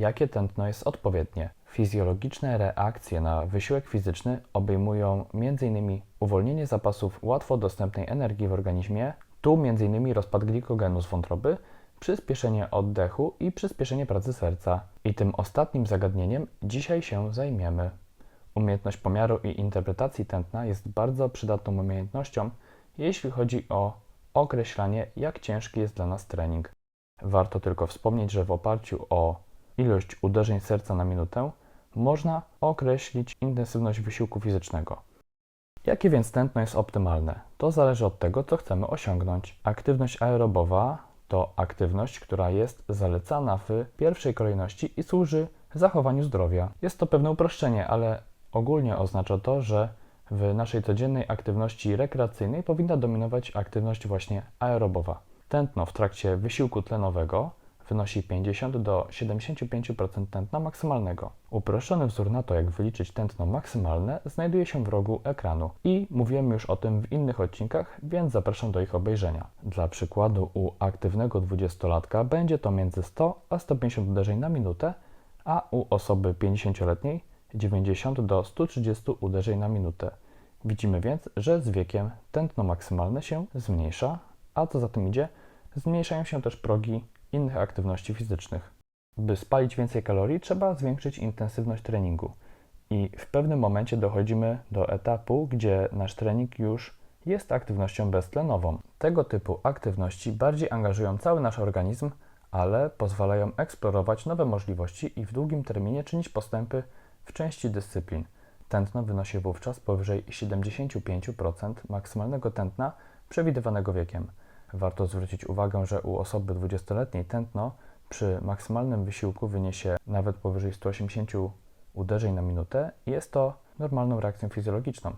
jakie tętno jest odpowiednie. Fizjologiczne reakcje na wysiłek fizyczny obejmują m.in. uwolnienie zapasów łatwo dostępnej energii w organizmie, tu m.in. rozpad glikogenu z wątroby, przyspieszenie oddechu i przyspieszenie pracy serca. I tym ostatnim zagadnieniem dzisiaj się zajmiemy. Umiejętność pomiaru i interpretacji tętna jest bardzo przydatną umiejętnością, jeśli chodzi o określanie, jak ciężki jest dla nas trening. Warto tylko wspomnieć, że w oparciu o ilość uderzeń serca na minutę można określić intensywność wysiłku fizycznego. Jakie więc tętno jest optymalne? To zależy od tego, co chcemy osiągnąć. Aktywność aerobowa to aktywność, która jest zalecana w pierwszej kolejności i służy zachowaniu zdrowia. Jest to pewne uproszczenie, ale ogólnie oznacza to, że w naszej codziennej aktywności rekreacyjnej powinna dominować aktywność właśnie aerobowa. Tętno w trakcie wysiłku tlenowego wynosi 50 do 75% tętna maksymalnego. Uproszczony wzór na to, jak wyliczyć tętno maksymalne, znajduje się w rogu ekranu i mówiłem już o tym w innych odcinkach, więc zapraszam do ich obejrzenia. Dla przykładu u aktywnego 20-latka będzie to między 100 a 150 uderzeń na minutę, a u osoby 50-letniej 90 do 130 uderzeń na minutę. Widzimy więc, że z wiekiem tętno maksymalne się zmniejsza, a co za tym idzie, zmniejszają się też progi innych aktywności fizycznych. By spalić więcej kalorii, trzeba zwiększyć intensywność treningu. I w pewnym momencie dochodzimy do etapu, gdzie nasz trening już jest aktywnością beztlenową. Tego typu aktywności bardziej angażują cały nasz organizm, ale pozwalają eksplorować nowe możliwości i w długim terminie czynić postępy w części dyscyplin. Tętno wynosi wówczas powyżej 75% maksymalnego tętna przewidywanego wiekiem. Warto zwrócić uwagę, że u osoby 20-letniej tętno przy maksymalnym wysiłku wyniesie nawet powyżej 180 uderzeń na minutę i jest to normalną reakcją fizjologiczną.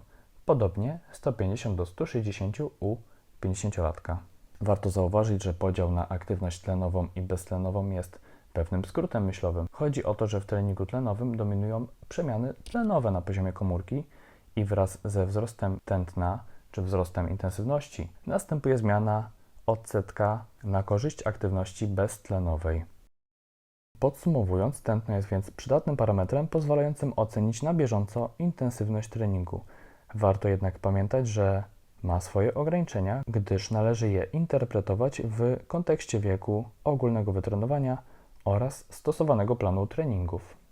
Podobnie 150 do 160 u 50-latka. Warto zauważyć, że podział na aktywność tlenową i beztlenową jest pewnym skrótem myślowym. Chodzi o to, że w treningu tlenowym dominują przemiany tlenowe na poziomie komórki i wraz ze wzrostem tętna czy wzrostem intensywności następuje zmiana odsetka na korzyść aktywności beztlenowej. Podsumowując, tętno jest więc przydatnym parametrem pozwalającym ocenić na bieżąco intensywność treningu. Warto jednak pamiętać, że ma swoje ograniczenia, gdyż należy je interpretować w kontekście wieku, ogólnego wytrenowania oraz stosowanego planu treningów.